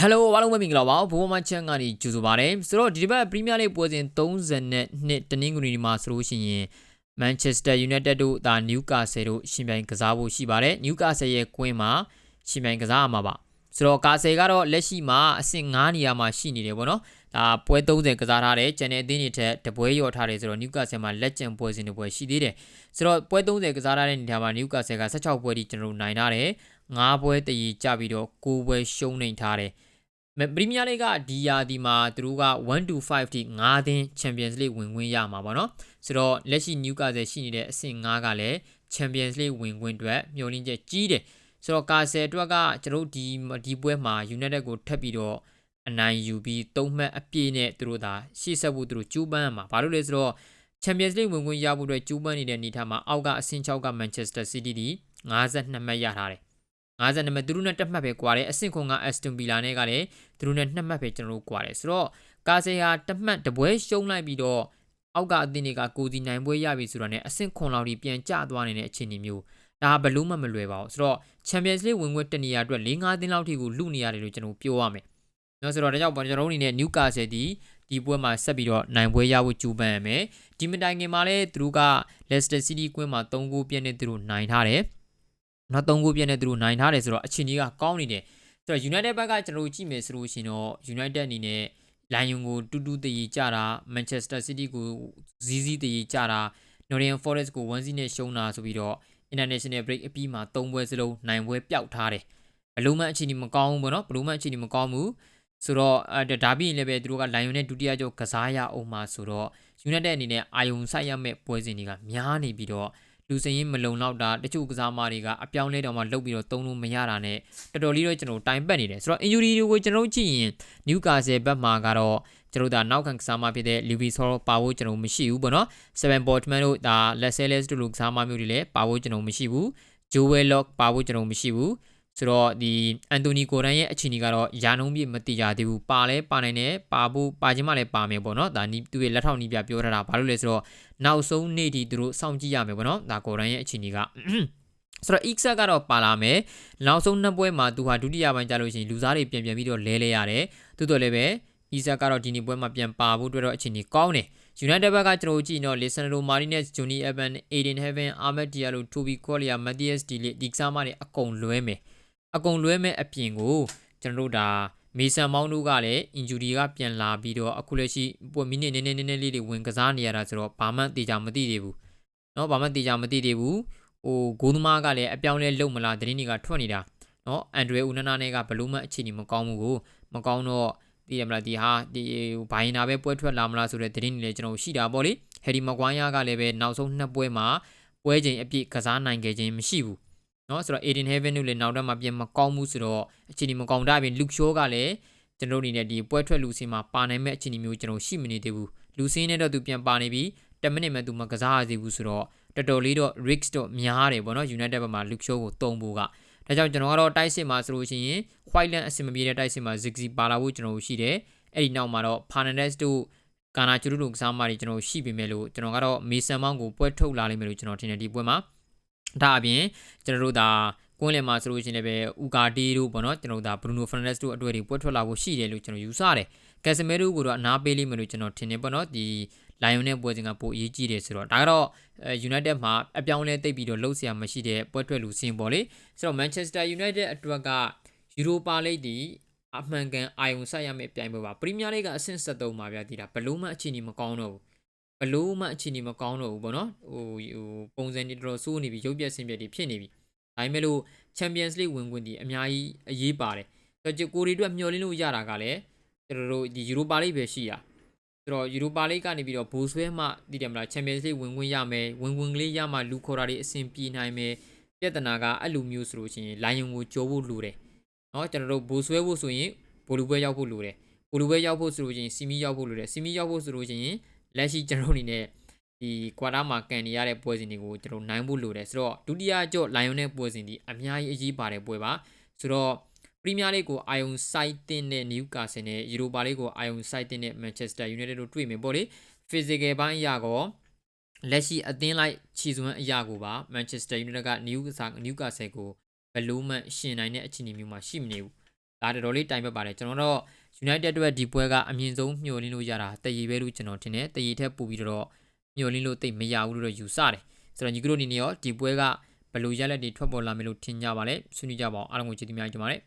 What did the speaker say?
ဟယ်လိုအားလုံးပဲမင်္ဂလာပါဘိုးမချန်ကနေကြိုဆိုပါရစေဆိုတော့ဒီတစ်ပတ်ပရီးမီးယားလိပွဲစဉ်32တနင်္ဂနွေနေ့မှာဆိုလို့ရှိရင် Manchester United တို့ဒါ Newcastle တို့ရှင်ပြိုင်ကစားဖို့ရှိပါတယ် Newcastle ရဲ့ကွင်းမှာရှင်ပြိုင်ကစားရမှာပါဆိုတော့ကာဆယ်ကတော့လက်ရှိမှာအဆင့်9နေရာမှာရှိနေတယ်ပေါ့နော်ဒါပွဲ30ကစားထားတယ်ကျန်တဲ့အသင်းတွေထက်တပွဲရော်ထားတယ်ဆိုတော့ Newcastle မှာလက်ကျန်ပွဲစဉ်တွေပွဲရှိသေးတယ်ဆိုတော့ပွဲ30ကစားထားတဲ့နေရာမှာ Newcastle က16ပွဲထိကျွန်တော်တို့နိုင်ထားတယ်9ပွဲတည်ကြပြီးတော့9ပွဲရှုံးနေထားတယ် ပရီးမီးယားလိကဒီယာဒီမှာသူတို့က1 to 5ထိ9သင်း Champions League ဝင်ခွင့်ရမှာပေါ့နော်ဆိုတော့လက်ရှိ Newcastle ရှိနေတဲ့အဆင့်9ကလည်း Champions League ဝင်ခွင့်အတွက်မျှော်လင့်ချက်ကြီးတယ်ဆိုတော့ကာဆယ်အတွက်ကကျွန်တော်ဒီဒီပွဲမှာ United ကိုထပ်ပြီးတော့အနိုင်ယူပြီးသုံးမှတ်အပြည့်နဲ့သူတို့ဒါရှေ့ဆက်ဖို့သူတို့ကြိုးပမ်းရမှာဘာလို့လဲဆိုတော့ Champions League ဝင်ခွင့်ရဖို့အတွက်ကြိုးပမ်းနေတဲ့အနေထားမှာအောက်ကအဆင့်6က Manchester City ဒီ52မှတ်ရထားတယ် 52မှတ်သူတို့နဲ့တက်မှတ်ပဲကွာတယ်အဆင့်ခွန်က Aston Villa နဲ့ကလည်းသူတို့နဲ့နှစ်မှတ်ပဲကျွန်တော်တို့ကွာတယ်ဆိုတော့ကာဆေဟာတက်မှတ်တပွဲရှုံးလိုက်ပြီးတော့အောက်ကအသင်းတွေကကိုစီနိုင်ပွဲရပြီဆိုတာနဲ့အဆင့်ခွန်လောက်ဒီပြန်ကျသွားနေတဲ့အခြေအနေမျိုးဒါဘလို့မှမလွယ်ပါဘူးဆိုတော့ Champions League ဝင်ခွင့်တနေရာအတွက်၄၅သင်းလောက်ထိကိုလူနေရတယ်လို့ကျွန်တော်ပြောရမယ်။နော်ဆိုတော့ဒါကြောင့်ကျွန်တော်တို့အနေနဲ့ Newcastle ဒီဒီပွဲမှာဆက်ပြီးတော့နိုင်ပွဲရဖို့ကြိုးပမ်းရမယ်။ဒီမတိုင်ခင်မှာလည်းသူတို့က Leicester City ကွင်းမှာ3ဂိုးပြည့်နေသူတို့နိုင်ထားတယ်။ နောက်3ဂိုးပြည့်နေသူတို့နိုင်ထားတယ်ဆိုတော့အခြေအနေကကောင်းနေတယ်။ဆိုတော့ United ဘက်ကကျွန်တော်တို့ကြည့်မယ်ဆိုလို့ရှိရင်တော့ United အနေနဲ့ Lion ကိုတူတူတည်ကြတာ Manchester City ကိုဇီးဇီးတည်ကြတာ Nottingham Forest ကို1-0နဲ့ရှုံးတာဆိုပြီးတော့ international break အပြီးမှာ၃ပွဲစလုံးနိုင်ပွဲပျောက်ထားတယ်ဘလို့မှအခြေအနေမကောင်းဘူးပေါ့နော်ဘလို့မှအခြေအနေမကောင်းဘူးဆိုတော့ဒါပြီးရင်လည်းပဲသူတို့က Lion နဲ့ဒုတိယကျော်ကစားရအောင်မှာဆိုတော့ United အနေနဲ့အာယုံဆိုင်ရမဲ့ပွဲစဉ်တွေကများနေပြီးတော့ လူစရင်မလုံလောက်တာတချို့ကစားမတွေကအပြောင်းလဲတောင်မှလုတ်ပြီးတော့သုံးလို့မရတာနဲ့တော်တော်လေးတော့ကျွန်တော်တိုင်ပတ်နေတယ်ဆိုတော့ injury တွေကိုကျွန်တော်ကြည့်ရင် Newcastle ဘက်မှာကတော့ကျွန်တော်ဒါနောက်ခံကစားမဖြစ်တဲ့ Louis Soro ပါဖို့ကျွန်တော်မရှိဘူးပေါ့နော်7 Portman တို့ဒါ Lascelles တို့လိုကစားမမျိုးတွေလည်းပါဖို့ကျွန်တော်မရှိဘူး Joel Lock ပါဖို့ကျွန်တော်မရှိဘူး ဆိုတော့ဒီအန်တိုနီကိုရန်ရဲ့အခြေအနေကတော့ယာနှုံးပြမတိကြသေးဘူးပါလဲပါနိုင်တယ်ပါဖို့ပါခြင်းမလည်းပါမယ်ပေါ့နော်ဒါနီးသူ့ရဲ့လက်ထောက်နီးပြပြောထားတာဘာလို့လဲဆိုတော့နောက်ဆုံးနေ့ဒီသူတို့စောင့်ကြည့်ရမယ်ပေါ့နော်ဒါကိုရန်ရဲ့အခြေအနေကဆိုတော့ X ကတော့ပါလာမယ်နောက်ဆုံးနှစ်ပွဲမှာသူဟာဒုတိယပိုင်းကျလို့ရှိရင်လူစားတွေပြန်ပြန်ပြီးတော့လဲလဲရတယ်တိုးတော်လည်းပဲ Isa ကတော့ဒီနေ့ပွဲမှာပြန်ပါဖို့အတွက်တော့အခြေအနေကောင်းတယ် United ဘက်ကကျွန်တော်ကြည့်တော့ Lisandro Martinez, Johnny Evans, Aiden Heaven, Ahmed Diallo, Toby Collier, Matthias Dele ဒီကစားမတွေအကုန်လွဲမယ် အကုန်လွဲမဲ့အပြင်ကိုကျွန်တော်တို့ဒါမေဆန်မောင်းတို့ကလည်း injury ကပြန်လာပြီးတော့အခုလက်ရှိပွဲမိနစ်နည်းနည်းနည်းနည်းလေးတွေဝင်ကစားနေရတာဆိုတော့ဘာမှတေချာမသိသေးဘူးเนาะဘာမှတေချာမသိသေးဘူးဟိုဂိုးသမားကလည်းအပြောင်းလဲလုံမလားသတင်းတွေကထွက်နေတာเนาะအန်ဒရီဦးနနာနဲ့ကဘလို့မှအခြေအနေမကောင်းဘူးကိုမကောင်းတော့သိရမလားဒီဟာဒီဘိုင်နာပဲပွဲထွက်လာမလားဆိုတဲ့သတင်းတွေလည်းကျွန်တော်ရှိတာပေါ့လေဟယ်ဒီမကွိုင်းယာကလည်းပဲနောက်ဆုံးနှစ်ပွဲမှာပွဲချိန်အပြည့်ကစားနိုင်ခဲ့ခြင်းမရှိဘူး နော်ဆိုတော့ Aiden Heaven တို့လည်းနောက်တော့မှပြန်မကောင်းဘူးဆိုတော့အခြေအနေမကောင်းတာပြင် Luke Shaw ကလည်းကျွန်တော်အနေနဲ့ဒီပွဲထွက်လူစင်းမှာပါနိုင်မဲ့အခြေအနေမျိုးကျွန်တော်ရှိမနေသေးဘူးလူစင်းနဲ့တော့သူပြန်ပါနေပြီ10မိနစ်မှသူမကစားရသေးဘူးဆိုတော့တော်တော်လေးတော့ risk တော့များတယ်ပေါ့နော် United ဘက်မှာ Luke Shaw ကိုတုံဖို့ကဒါကြောင့်ကျွန်တော်ကတော့တိုက်စစ်မှာဆိုလို့ရှိရင် White Land အဆင်မပြေတဲ့တိုက်စစ်မှာ Ziggy ပါလာဖို့ကျွန်တော်ရှိတယ်အဲ့ဒီနောက်မှာတော့ Fernandez တို့ကာနာချူတို့ကစားမှတွေကျွန်တော်ရှိပေမဲ့လို့ကျွန်တော်ကတော့ Mason Mount ကိုပွဲထုတ်လာလိမ့်မယ်လို့ကျွန်တော်ထင်တယ်ဒီပွဲမှာ ဒါအပြင်ကျွန်တော်တို့ဒါကွင်းလယ်မှာဆိုလို့ရှိရင်လည်းပဲဥကာတီတို့ပေါ့နော်ကျွန်တော်တို့ဒါ Bruno Fernandes တို့အတွေ့အကြုံပွဲထွက်လာဖို့ရှိတယ်လို့ကျွန်တော်ယူဆတယ်ကက်စမဲရိုကိုတော့အနားပေးလိမ့်မယ်လို့ကျွန်တော်ထင်တယ်ပေါ့နော်ဒီ Lion နဲ့ပွဲစဉ်ကပိုအရေးကြီးတယ်ဆိုတော့ဒါကတော့ United မှာအပြောင်းလဲတိတ်ပြီးတော့လှုပ်ရှားမရှိတဲ့ပွဲထွက်လူစင်ပေါ့လေဆိုတော့ Manchester United အတွက်က Europa League ဒီအမှန်ကန်အာယုံဆက်ရမယ့်ပြိုင်ပွဲပါပရီးမီးယားလိကအဆင့်73မှာဗျာဒီတာဘလို့မှအခြေအနေမကောင်းတော့ဘူး ဘလို့မှအခြေအနေမကောင်းတော့ဘူးပေါ့နော်ဟိုဟိုပုံစံတွေတော်တော်ဆိုးနေပြီရုပ်ပြက်ဆင်းပြက်တွေဖြစ်နေပြီဒါပေမဲ့လို့ Champions League ဝင်ခွင့်ဒီအများကြီးအရေးပါတယ်ဆိုတော့ကိုရီတို့မျှော်လင့်လို့ရတာကလည်းကျွန်တော်တို့ဒီ Europa League ပဲရှိရဆိုတော့ Europa League ကနေပြီးတော့ဘိုးဆွဲမှတည်တယ်မလား Champions League ဝင်ခွင့်ရမယ်ဝင်ခွင့်ကလေးရမှလူခေါ်တာတွေအဆင်ပြေနိုင်မယ်ပြဿနာကအဲ့လိုမျိုးဆိုလို့ရှိရင်လိုင်းယုံကိုကြောဖို့လိုတယ်เนาะကျွန်တော်တို့ဘိုးဆွဲဖို့ဆိုရင်ဘိုလူပွဲရောက်ဖို့လိုတယ်ဘိုလူပွဲရောက်ဖို့ဆိုလို့ချင်းစီမီရောက်ဖို့လိုတယ်စီမီရောက်ဖို့ဆိုလို့ချင်း လက်ရှိကျွန်တော်အနေနဲ့ဒီကွာတာမှာကန်နေရတဲ့ပွဲစဉ်တွေကိုကျွန်တော်နိုင်ဖို့လိုတယ်ဆိုတော့ဒုတိယကြော့လိုင်ယွန်နဲ့ပွဲစဉ်ဒီအများကြီးအရေးပါတဲ့ပွဲပါဆိုတော့ပရီးမီးယားလိကိုအာယုံစိုက်တင်တဲ့နယူကာဆယ်နဲ့ယူရိုပါလိကိုအာယုံစိုက်တင်တဲ့မန်ချက်စတာယူနိုက်တက်တို့တွေ့မယ်ပေါ့လေ physical ဘိုင်းအရာကောလက်ရှိအသင်းလိုက်ခြီစွမ်းအရာကိုပါမန်ချက်စတာယူနိုက်ကနယူကာနယူကာဆယ်ကိုဘလို့မှရှင်နိုင်တဲ့အခြေအနေမျိုးမှာရှိမနေဘူးဒါတော်တော်လေးတိုင်ပတ်ပါတယ်ကျွန်တော်တော့ United အတွက်ဒီပွဲကအမြင့်ဆုံးမျှော်လင့်လို့ရတာတည်ရည်ပဲလို့ကျွန်တော်ထင်တယ်တည်ရည်ထက်ပိုပြီးတော့မျှော်လင့်လို့တိတ်မရဘူးလို့တော့ယူဆတယ်ဆိုတော့ညီကတို့အနေနဲ့ရောဒီပွဲကဘယ်လိုရလက်တွေထွက်ပေါ်လာမယ်လို့ထင်ကြပါလဲဆွေးနွေးကြပါအောင်အားလုံးကိုကျေးဇူးများတင်ပါတယ်